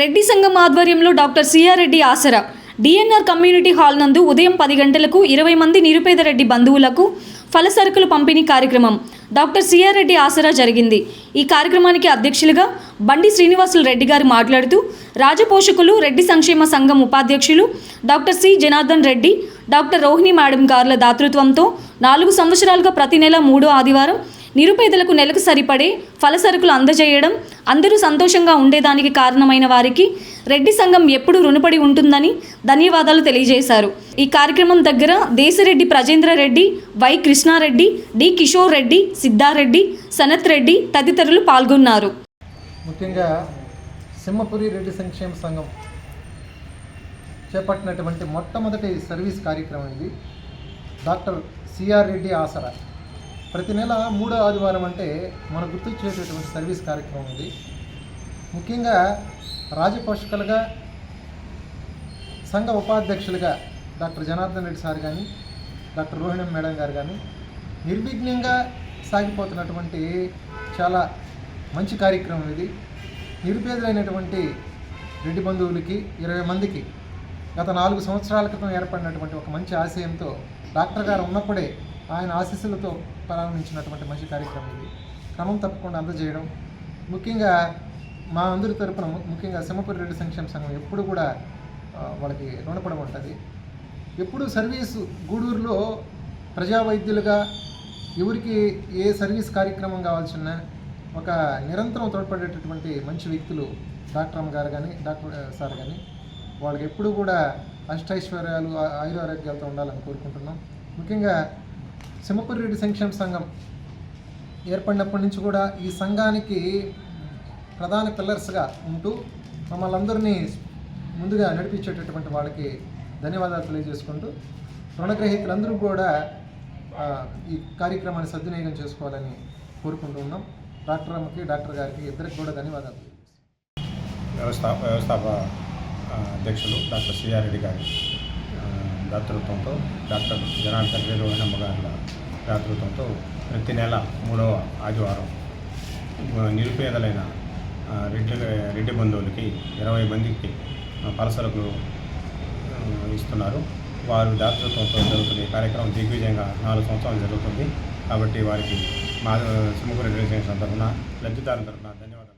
రెడ్డి సంఘం ఆధ్వర్యంలో doctor CR Reddy ఆసరా. డిఎన్ఆర్ కమ్యూనిటీ హాల్ నందు ఉదయం పది గంటలకు ఇరవై మంది నిరుపేద రెడ్డి బంధువులకు ఫలసరుకులు పంపిణీ కార్యక్రమం డాక్టర్ సిఆర్ రెడ్డి ఆసరా జరిగింది. ఈ కార్యక్రమానికి అధ్యక్షులుగా బండి శ్రీనివాసులు రెడ్డి గారు మాట్లాడుతూ రాజపోషకులు రెడ్డి సంక్షేమ సంఘం ఉపాధ్యక్షులు doctor C Janardhan Reddy doctor Rohini madam గారుల దాతృత్వంతో నాలుగు సంవత్సరాలుగా ప్రతి నెల మూడో ఆదివారం నిరుపేదలకు నెలకు సరిపడే ఫలసరుకులు అందజేయడం అందరూ సంతోషంగా ఉండేదానికి కారణమైన వారికి రెడ్డి సంఘం ఎప్పుడూ రుణపడి ఉంటుందని ధన్యవాదాలు తెలియజేశారు. ఈ కార్యక్రమం దగ్గర దేశరెడ్డి ప్రజేంద్ర రెడ్డి వై కృష్ణారెడ్డి డి కిషోర్ రెడ్డి సిద్ధారెడ్డి సనత్ రెడ్డి తదితరులు పాల్గొన్నారు. ముఖ్యంగా సింహపురి రెడ్డి సంక్షేమ సంఘం చేపట్టినటువంటి మొట్టమొదటి సర్వీస్ కార్యక్రమం ఇది. డాక్టర్ సిఆర్ రెడ్డి ఆసరా. ప్రతి నెల మూడో ఆదివారం అంటే మన గుర్తొచ్చేటటువంటి సర్వీస్ కార్యక్రమం ఇది. ముఖ్యంగా రాజపోషకులుగా సంఘ ఉపాధ్యక్షులుగా డాక్టర్ జనార్దన్ రెడ్డి సార్ కానీ డాక్టర్ రోహిణం మేడం గారు కానీ నిర్విఘ్నంగా సాగిపోతున్నటువంటి చాలా మంచి కార్యక్రమం ఇది. నిరుపేదలైనటువంటి రెడ్డి బంధువులకి ఇరవై మందికి గత నాలుగు సంవత్సరాల క్రితం ఏర్పడినటువంటి ఒక మంచి ఆశయంతో డాక్టర్ గారు ఉన్నప్పుడే ఆయన ఆశీస్సులతో ప్రారంభించినటువంటి మంచి కార్యక్రమం ఇది. క్రమం తప్పకుండా అందజేయడం. ముఖ్యంగా మా అందరి తరపున ముఖ్యంగా సింహపురి రెడ్డి సంక్షేమ సంఘం ఎప్పుడు కూడా వాళ్ళకి రుణపడి ఉంటుంది. ఎప్పుడు సర్వీసు గూడూరులో ప్రజా వైద్యులుగా ఎవరికి ఏ సర్వీస్ కార్యక్రమం కావాల్సిన ఒక నిరంతరం తోడ్పడేటటువంటి మంచి వ్యక్తులు డాక్టర్ అమ్మ గారు కానీ డాక్టర్ సార్ కానీ వాళ్ళకి ఎప్పుడు కూడా అష్టైశ్వర్యాలు ఆ- ఆయురారోగ్యాలతో ఉండాలని కోరుకుంటున్నాం. ముఖ్యంగా సింహపురిరెడ్డి సంక్షేమ సంఘం ఏర్పడినప్పటి నుంచి కూడా ఈ సంఘానికి ప్రధాన పిల్లర్స్గా ఉంటూ మమ్మల్ని అందరినీ ముందుగా నడిపించేటటువంటి వాళ్ళకి ధన్యవాదాలు తెలియజేసుకుంటూ రుణగ్రహీతలందరూ కూడా ఈ కార్యక్రమాన్ని సద్వినియోగం చేసుకోవాలని కోరుకుంటూ ఉన్నాం. డాక్టర్ అమ్మకి డాక్టర్ గారికి ఇద్దరికి కూడా ధన్యవాదాలు వ్యవస్థాప వ్యవస్థాప అధ్యక్షులు డాక్టర్ సిఆర్ రెడ్డి గారు. దాతృత్వంతో డాక్టర్ జనార్దన్ రెడ్డి రోహిణమ్మ గారి దాతృత్వంతో ప్రతి నెల మూడవ ఆదివారం నిరుపేదలైన రెడ్డి రెడ్డి బంధువులకి ఇరవై మందికి పలసలకు ఇస్తున్నారు. వారు దాతృత్వంతో జరుగుతుంది కార్యక్రమం దిగ్విజయంగా నాలుగు సంవత్సరాలు జరుగుతుంది. కాబట్టి వారికి మా సింహపురి రెడ్డి సందర్భన లబ్ధిదారుల తరఫున ధన్యవాదాలు.